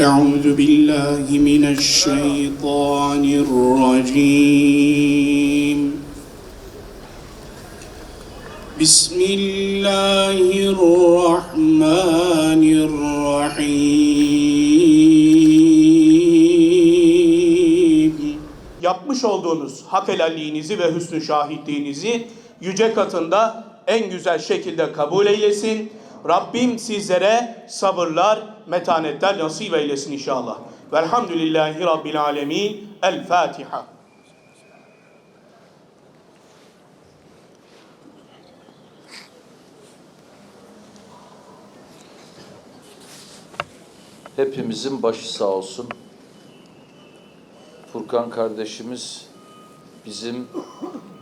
أعوذ بالله من الشيطان الرجيم بسم الله الرحمن الرحيم yapmış olduğunuz hak helalliğinizi ve hüsnü şahitliğinizi yüce katında en güzel şekilde kabul eylesin. Rabbim sizlere sabırlar, metanetler nasip eylesin inşallah. Velhamdülillahi Rabbil Alemin. El Fatiha. Hepimizin başı sağ olsun. Furkan kardeşimiz bizim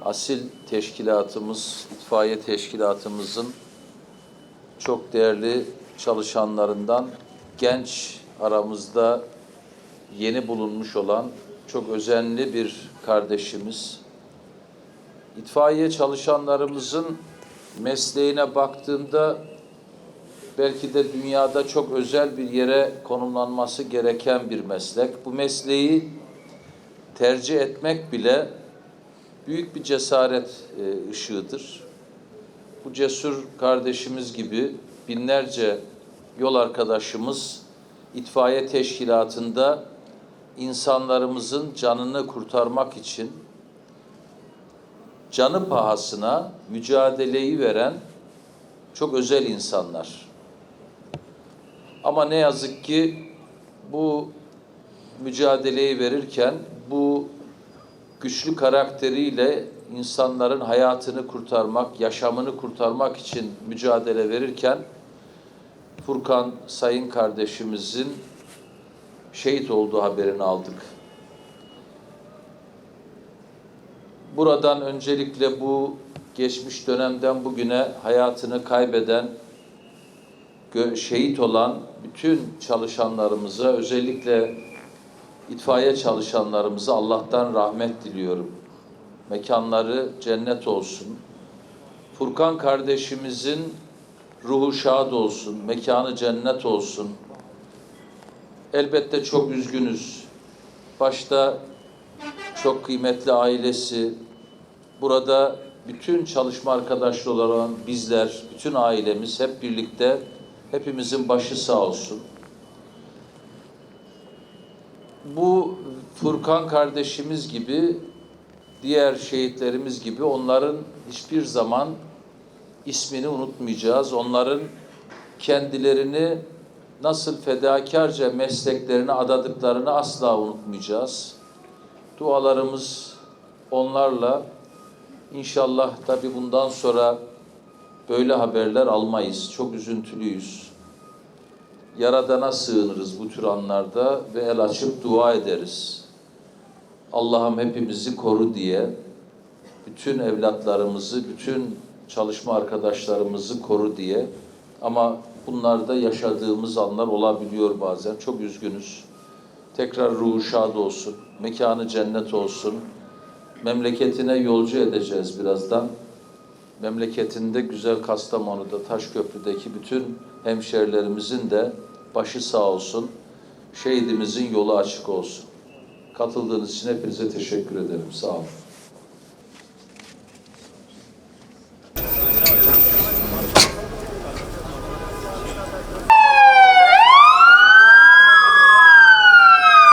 asil teşkilatımız, itfaiye teşkilatımızın çok değerli çalışanlarından genç aramızda yeni bulunmuş olan çok özenli bir kardeşimiz. İtfaiye çalışanlarımızın mesleğine baktığımda belki de dünyada çok özel bir yere konumlanması gereken bir meslek. Bu mesleği tercih etmek bile büyük bir cesaret e, ışığıdır. Bu cesur kardeşimiz gibi binlerce yol arkadaşımız itfaiye teşkilatında insanlarımızın canını kurtarmak için canı pahasına mücadeleyi veren çok özel insanlar. Ama ne yazık ki bu mücadeleyi verirken bu güçlü karakteriyle insanların hayatını kurtarmak, yaşamını kurtarmak için mücadele verirken Furkan Sayın kardeşimizin şehit olduğu haberini aldık. Buradan öncelikle bu geçmiş dönemden bugüne hayatını kaybeden şehit olan bütün çalışanlarımıza özellikle itfaiye çalışanlarımıza Allah'tan rahmet diliyorum. Mekanları cennet olsun. Furkan kardeşimizin ruhu şad olsun, mekanı cennet olsun. Elbette çok üzgünüz. Başta çok kıymetli ailesi, burada bütün çalışma arkadaşları olan bizler, bütün ailemiz hep birlikte hepimizin başı sağ olsun. Bu Furkan kardeşimiz gibi diğer şehitlerimiz gibi onların hiçbir zaman ismini unutmayacağız. Onların kendilerini nasıl fedakarca mesleklerine adadıklarını asla unutmayacağız. Dualarımız onlarla İnşallah tabii bundan sonra böyle haberler almayız. Çok üzüntülüyüz. Yaradana sığınırız bu tür anlarda ve el açıp dua ederiz. Allah'ım hepimizi koru diye bütün evlatlarımızı, bütün çalışma arkadaşlarımızı koru diye ama bunlarda yaşadığımız anlar olabiliyor bazen. Çok üzgünüz. Tekrar ruhu şad olsun, mekanı cennet olsun. Memleketine yolcu edeceğiz birazdan. Memleketinde güzel Kastamonu'da, Taşköprü'deki bütün hemşerilerimizin de başı sağ olsun. Şehidimizin yolu açık olsun. Katıldığınız için hepinize teşekkür ederim. Sağ olun.